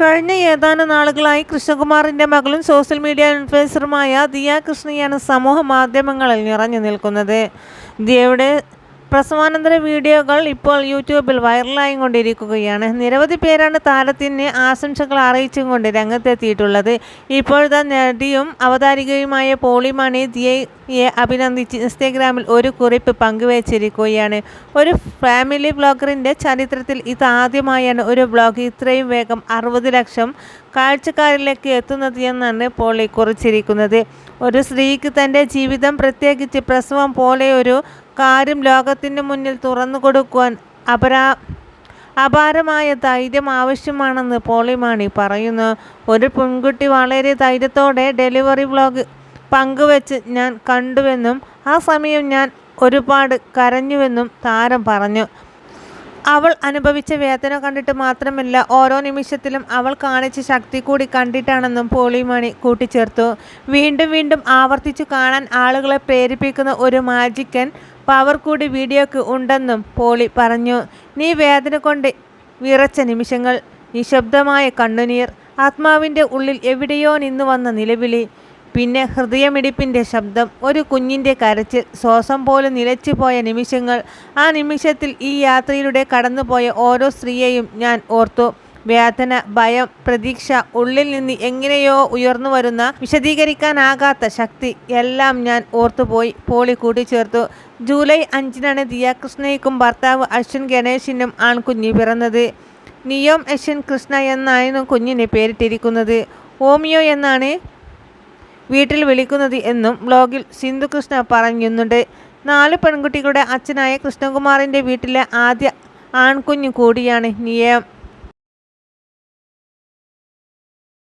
കഴിഞ്ഞ ഏതാനും നാളുകളായി കൃഷ്ണകുമാറിന്റെ മകളും സോഷ്യൽ മീഡിയ ഇൻഫ്ലുവൻസറുമായ ദിയ കൃഷ്ണയാണ് സമൂഹ മാധ്യമങ്ങളിൽ നിറഞ്ഞു നിൽക്കുന്നത്. ദിയയുടെ പ്രസവാനന്തര വീഡിയോകൾ ഇപ്പോൾ യൂട്യൂബിൽ വൈറലായി കൊണ്ടിരിക്കുകയാണ്. നിരവധി പേരാണ് താരത്തിന് ആശംസകൾ അറിയിച്ചും കൊണ്ട് രംഗത്തെത്തിയിട്ടുള്ളത്. ഇപ്പോഴത്തെ നടിയും അവതാരികയുമായ പോളിമണി ദിയയെ അഭിനന്ദിച്ച് ഇൻസ്റ്റഗ്രാമിൽ ഒരു കുറിപ്പ് പങ്കുവച്ചിരിക്കുകയാണ്. ഒരു ഫാമിലി ബ്ലോഗറിന്റെ ചരിത്രത്തിൽ ഇതാദ്യമായാണ് ഒരു ബ്ലോഗ് ഇത്രയും വേഗം അറുപത് ലക്ഷം കാഴ്ചക്കാരിലേക്ക് എത്തുന്നത് എന്നാണ് പോളി കുറിച്ചിരിക്കുന്നത്. ഒരു സ്ത്രീക്ക് തന്റെ ജീവിതം പ്രത്യേകിച്ച് പ്രസവം പോലെ ഒരു കാര്യം ലോകത്തിന് മുന്നിൽ തുറന്നു കൊടുക്കുവാൻ അപരാ അപാരമായ ധൈര്യം ആവശ്യമാണെന്ന് പോളിമാണി പറയുന്നു. ഒരു പെൺകുട്ടി വളരെ ധൈര്യത്തോടെ ഡെലിവറി ബ്ലോഗ് പങ്കുവെച്ച് ഞാൻ കണ്ടുവെന്നും ആ സമയം ഞാൻ ഒരുപാട് കരഞ്ഞുവെന്നും താരം പറഞ്ഞു. അവൾ അനുഭവിച്ച വേദന കണ്ടിട്ട് മാത്രമല്ല ഓരോ നിമിഷത്തിലും അവൾ കാണിച്ച ശക്തി കൂടി കണ്ടിട്ടാണെന്നും പോളിമണി കൂട്ടിച്ചേർത്തു. വീണ്ടും വീണ്ടും ആവർത്തിച്ചു കാണാൻ ആളുകളെ പ്രേരിപ്പിക്കുന്ന ഒരു മാജിക്കൻ പവർ കൂടി വീഡിയോക്ക് ഉണ്ടെന്നും പോളി പറഞ്ഞു. നീ വേദന കൊണ്ട് വിറച്ച നിമിഷങ്ങൾ നിശബ്ദമായ കണ്ണുനീർ ആത്മാവിന്റെ ഉള്ളിൽ എവിടെയോ നിന്ന് വന്ന നിലവിളി പിന്നെ ഹൃദയമിടിപ്പിന്റെ ശബ്ദം ഒരു കുഞ്ഞിന്റെ കരച്ചിൽ ശ്വാസം പോലും നിലച്ചു പോയ നിമിഷങ്ങൾ. ആ നിമിഷത്തിൽ ഈ യാത്രയിലൂടെ കടന്നുപോയ ഓരോ സ്ത്രീയെയും ഞാൻ ഓർത്തു. വേദന ഭയം പ്രതീക്ഷ ഉള്ളിൽ നിന്ന് എങ്ങനെയോ ഉയർന്നു വരുന്ന വിശദീകരിക്കാനാകാത്ത ശക്തി എല്ലാം ഞാൻ ഓർത്തുപോയി. പോളി കൂട്ടിച്ചേർത്തു. ജൂലൈ അഞ്ചിനാണ് ദിയാകൃഷ്ണയ്ക്കും ഭർത്താവ് അശ്വിൻ ഗണേഷിനും ആൺകുഞ്ഞി പിറന്നത്. നിയോം അശ്വിൻ കൃഷ്ണ എന്നായിരുന്നു കുഞ്ഞിനെ പേരിട്ടിരിക്കുന്നത്. ഓമിയോ എന്നാണ് വീട്ടിൽ വിളിക്കുന്നത് എന്നും ബ്ലോഗിൽ സിന്ധു കൃഷ്ണ പറയുന്നുണ്ട് നാല് പെൺകുട്ടികളുടെ അച്ഛനായ കൃഷ്ണകുമാറിന്റെ വീട്ടിലെ ആദ്യ ആൺകുഞ്ഞു കൂടിയാണ് നിയം.